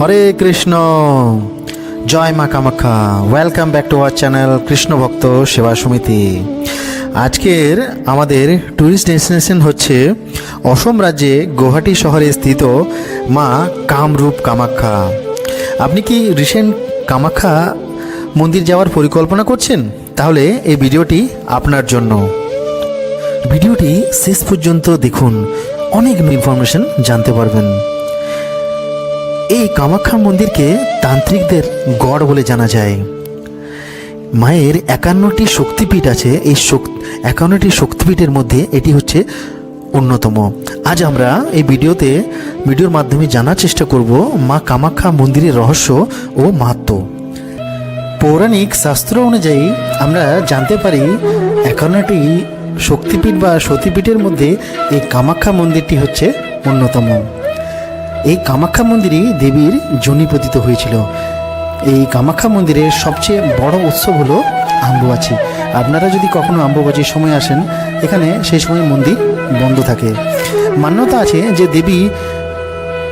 হরে কৃষ্ণ। জয় মা Kamakhya. Welcome back to our channel Krishna Bhakta Seva Samiti আজকের আমাদের ট্যুরিস্ট ডেস্টিনেশন হচ্ছে অসম রাজ্যে গুয়াহাটি শহরে স্থিত মা কামরূপ কামাখ্যা। আপনি কি রিসেন্ট কামাখ্যা মন্দির যাওয়ার পরিকল্পনা করছেন? তাহলে এই ভিডিওটি আপনার জন্য। ভিডিওটি শেষ পর্যন্ত দেখুন। অনেক ইনফরমেশন জানতে পারবেন। এই কামাখ্যা মন্দিরকে তান্ত্রিকদের গড় বলে জানা যায়। মায়ের একান্নটি শক্তিপীঠ আছে, এই একান্নটি শক্তিপীঠের মধ্যে এটি হচ্ছে অন্যতম। আজ আমরা এই ভিডিওতে ভিডিওর মাধ্যমে জানার চেষ্টা করব মা কামাখ্যা মন্দিরের রহস্য ও মাহাত্ম্য। পৌরাণিক শাস্ত্র অনুযায়ী আমরা জানতে পারি একান্নটি শক্তিপীঠ বা সতীপীঠের মধ্যে এই কামাখ্যা মন্দিরটি হচ্ছে অন্যতম। এই কামাখ্যা মন্দিরই দেবীর জনি পতিত হয়েছিল। এই কামাখ্যা মন্দিরের সবচেয়ে বড় উৎসব হলো আম্বুবাচি। আপনারা যদি কখনো আম্বুবাচির সময় আসেন, এখানে সেই সময় মন্দির বন্ধ থাকে। মান্যতা আছে যে দেবী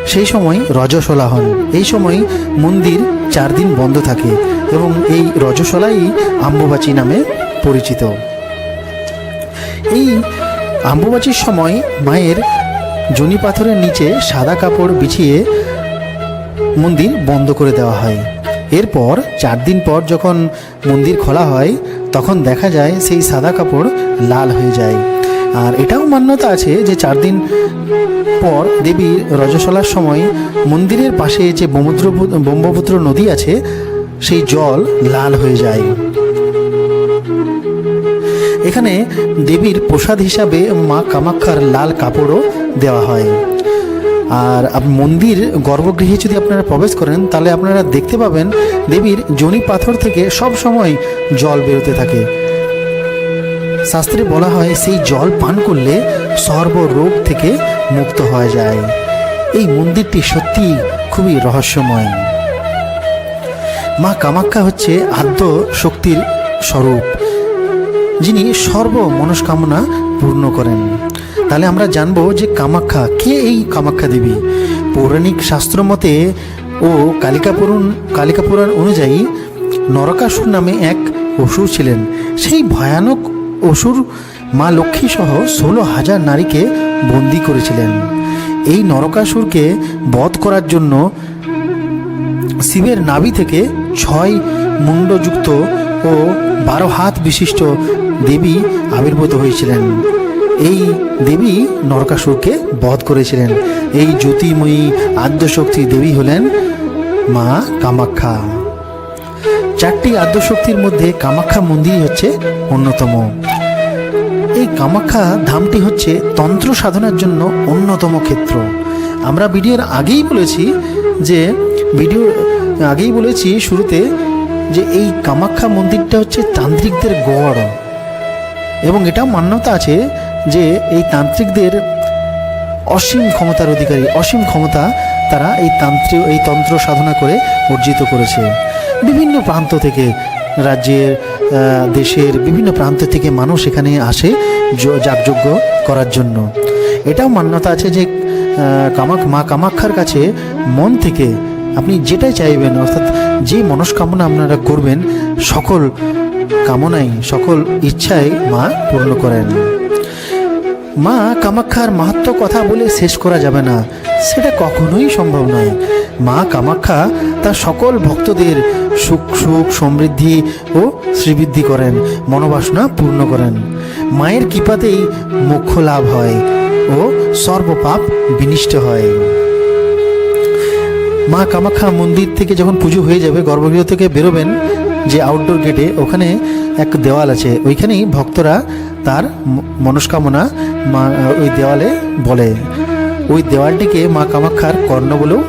সেই সময় রজস্বলা হন। এই সময় মন্দির চার দিন বন্ধ থাকে এবং এই রজস্বলাই আম্বুবাচি নামে পরিচিত। এই আম্বুবাচির সময় মায়ের জনি পাথরের নিচে সাদা কাপড় বিছিয়ে মন্দির বন্ধ করে দেওয়া হয়। এরপর চার দিন পর যখন মন্দির খোলা হয়, তখন দেখা যায় সেই সাদা কাপড় লাল হয়ে যায়। আর এটাও মান্যতা আছে যে চার দিন পর দেবী রজস্বলার সময় মন্দিরের পাশে যে ব্রহ্মপুত্র ব্রহ্মপুত্র নদী আছে, সেই জল লাল হয়ে যায়। এখানে দেবীর প্রসাদ হিসাবে মা কামাখ্যার লাল কাপড়ও দেওয়া হয়। আর আপ- মন্দির গর্ভগৃহে যদি আপনারা প্রবেশ করেন, তাহলে আপনারা দেখতে পাবেন দেবীর জনি পাথর থেকে সব সময় জল বেরোতে থাকে। শাস্ত্রে বলা হয়, সেই জল পান করলে সর্বরোগ থেকে মুক্ত হয়ে যায়। এই মন্দিরটি সত্যি খুবই রহস্যময়। মা কামাখ্যা হচ্ছে আদ্য শক্তির স্বরূপ, যিনি সর্ব মনস্কামনা পূর্ণ করেন। তাহলে আমরা জানব যে কামাখ্যা, কে এই কামাখ্যা দেবী? পৌরাণিক শাস্ত্র মতে ও কালিকা পুরাণ কালিকা পুরাণ অনুযায়ী নরকাসুর নামে এক অসুর ছিলেন। সেই ভয়ানক অসুর মা লক্ষ্মী সহ ষোলো হাজার নারীকে বন্দি করেছিলেন। এই নরকাসুরকে বধ করার জন্য শিবের নাভি থেকে ছয় মুন্ডযুক্ত ও বারো হাত বিশিষ্ট দেবী আবির্ভূত হয়েছিলেন। এই দেবী নরকাসুরকে বধ করেছিলেন। এই জ্যোতিময়ী আদ্যশক্তি দেবী হলেন মা কামাখ্যা। চারটি আদ্যশক্তির মধ্যে কামাখ্যা মন্দিরই হচ্ছে অন্যতম। এই কামাখ্যা ধামটি হচ্ছে তন্ত্র সাধনার জন্য অন্যতম ক্ষেত্র। আমরা ভিডিওর আগেই বলেছি যে ভিডিও, আগেই বলেছি শুরুতে যে এই কামাখ্যা মন্দিরটা হচ্ছে তান্ত্রিকদের গড়। এবং এটা মান্যতা আছে যে এই তান্ত্রিকদের অসীম ক্ষমতার অধিকারী, অসীম ক্ষমতা তারা এই তান্ত্র, এই তন্ত্র সাধনা করে অর্জিত করেছে। বিভিন্ন প্রান্ত থেকে রাজ্যের দেশের বিভিন্ন প্রান্ত থেকে মানুষ এখানে আসে যাগযজ্ঞ করার জন্য। এটাও মান্যতা আছে যে কামাক, মা কামাক্ষার কাছে মন থেকে আপনি যেটাই চাইবেন, অর্থাৎ যে মনস্কামনা আপনারা করবেন, সকল কামনাই, সকল ইচ্ছাই মা পূর্ণ করেন। মা কামাখ্যার মাহাত্ম কথা বলে শেষ করা যাবে না। সেটা কখনোই সম্ভব নয়। মা কামাখ্যা তার সকল ভক্তদের সুখ সুখ, সমৃদ্ধি ও শ্রীবৃদ্ধি করেন, মনোবাসনা পূর্ণ করেন। মায়ের কৃপাতেই মোক্ষ লাভ হয় ও সর্বপাপ বিনিষ্ট হয়। মা কামাখ্যা মন্দির থেকে যখন পুজো হয়ে যাবে, গর্ভগৃহ থেকে বেরোবেন যে আউটডোর গেটে ওখানে এক দেওয়াল আছে। ওইখানেই ভক্তরা তার মনস্কামনা মা ওই দেওয়ালে বলে। ওই দেওয়ালটিকে মা কামাখ্যার কর্ণ বলেও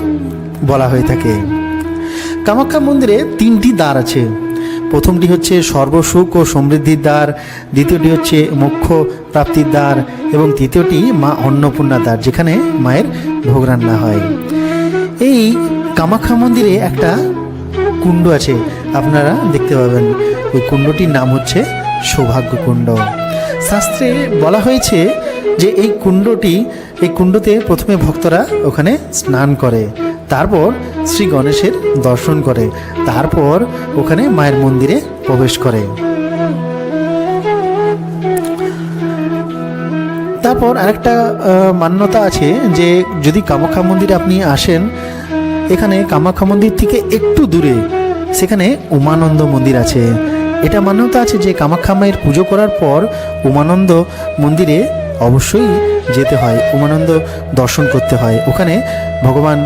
বলা হয়ে থাকে। কামাখ্যা মন্দিরে তিনটি দ্বার আছে। প্রথমটি হচ্ছে সর্বসুখ ও সমৃদ্ধির দ্বার, দ্বিতীয়টি হচ্ছে মোক্ষ প্রাপ্তির দ্বার, এবং তৃতীয়টি মা অন্নপূর্ণা দ্বার, যেখানে মায়ের ভোগ রান্না হয়। এই কামাখ্যা মন্দিরে একটা কুণ্ড আছে, আপনারা দেখতে পাবেন। ওই কুণ্ডটির নাম হচ্ছে সৌভাগ্য কুণ্ড শাস্ত্রে বলা হয়েছে যে এই কুণ্ডটি, এই কুণ্ডতে প্রথমে ভক্তরা ওখানে স্নান করে, তারপর শ্রী গণেশের দর্শন করে, তারপর ওখানে মায়ের মন্দিরে প্রবেশ করে। তারপর আরেকটা মান্যতা আছে যে যদি কামাখ্যা মন্দিরে আপনি আসেন, এখানে কামাখ্যা মন্দির থেকে একটু দূরে, সেখানে উমানন্দ মন্দির আছে। এটা মান্যতা আছে যে কামাখ্যা মায়ের পুজো করার পর উমানন্দ মন্দিরে অবশ্যই যেতে হয়, উমানন্দ দর্শন করতে হয়। ওখানে ভগবান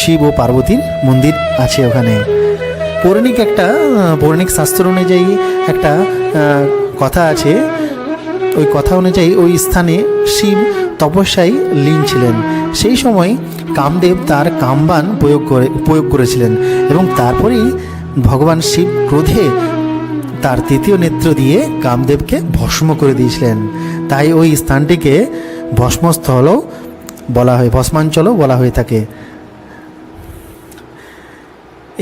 শিব ও পার্বতীর মন্দির আছে ওখানে। পৌরাণিক একটা, পৌরাণিক শাস্ত্র অনুযায়ী একটা কথা আছে। ওই কথা অনুযায়ী ওই স্থানে শিব তপস্যায় লীন ছিলেন। সেই সময় কামদেব তার কামবান প্রয়োগ করে, প্রয়োগ করেছিলেন এবং তারপরেই ভগবান শিব ক্রোধে তার তৃতীয় নেত্র দিয়ে কামদেবকে ভস্ম করে দিয়েছিলেন। তাই ওই স্থানটিকে ভস্মস্থলও বলা হয় ভস্মাঞ্চলও বলা হয়ে থাকে।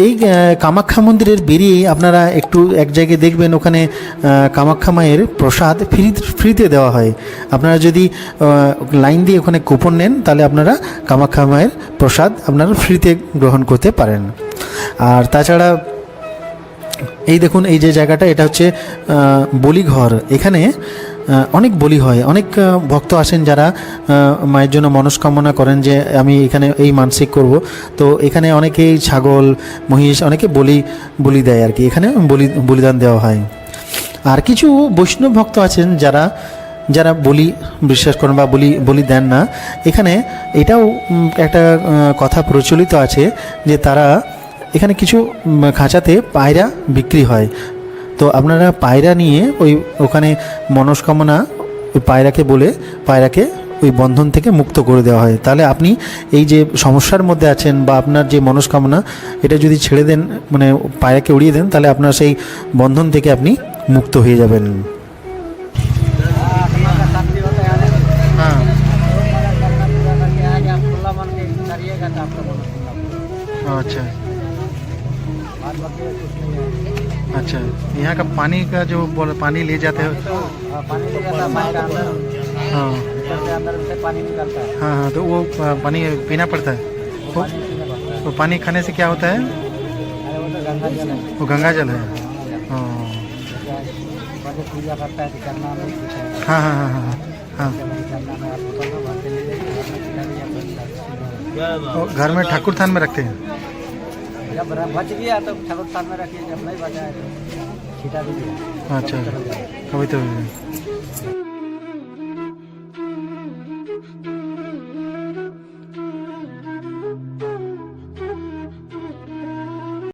এই কামাখ্যা মন্দিরের বেরিয়ে আপনারা একটু এক জায়গায় দেখবেন, ওখানে কামাখ্যা মায়ের প্রসাদ ফ্রি, ফ্রিতে দেওয়া হয়। আপনারা যদি লাইন দিয়ে ওখানে কুপন নেন, তাহলে আপনারা কামাখ্যা মায়ের প্রসাদ আপনারা ফ্রিতে গ্রহণ করতে পারেন। আর তাছাড়া এই দেখুন, এই যে জায়গাটা, এটা হচ্ছে বলিঘর। এখানে অনেক বলি হয়। অনেক ভক্ত আসেন যারা মায়ের জন্য মনস্কামনা করেন যে আমি এখানে এই মানসিক করব। তো এখানে অনেকেই ছাগল, মহিষ, অনেকে বলি বলি দেয় আর কি। এখানে বলি, বলিদান দেওয়া হয়। আর কিছু বৈষ্ণব ভক্ত আছেন যারা যারা বলি বিশ্বাস করেন বা বলি বলি দেন না। এখানে এটাও একটা কথা প্রচলিত আছে যে তারা এখানে কিছু খাঁচাতে পায়রা বিক্রি হয়। তো আপনারা পায়রা নিয়ে ওই ওখানে মনস্কামনা ওই পায়রাকে বলে পায়রাকে ওই বন্ধন থেকে মুক্ত করে দেওয়া হয়। তাহলে আপনি এই যে সমস্যার মধ্যে আছেন বা আপনার যে মনস্কামনা এটা যদি ছেড়ে দেন মানে পায়রাকে উড়িয়ে দেন তাহলে আপনার সেই বন্ধন থেকে আপনি মুক্ত হয়ে যাবেন। হ্যাঁ। আচ্ছা। अच्छा यहाँ का पानी का जो बोल पानी ले जाते हैं? पानी ले जाता है हाँ। हाँ। हाँ तो वो पानी पीना पड़ता है। वो तो पानी खाने से क्या होता है? वो गंगा जल है। हाँ। हाँ। हाँ। हाँ हाँ।, हाँ, हाँ। घर में ठाकुर थान में रखते हैं? जब बच गया तो ठाकुर स्थान में रखिए जब नहीं बचा है तो छिटा दीजिए अच्छा चलो जाओ। कभी तो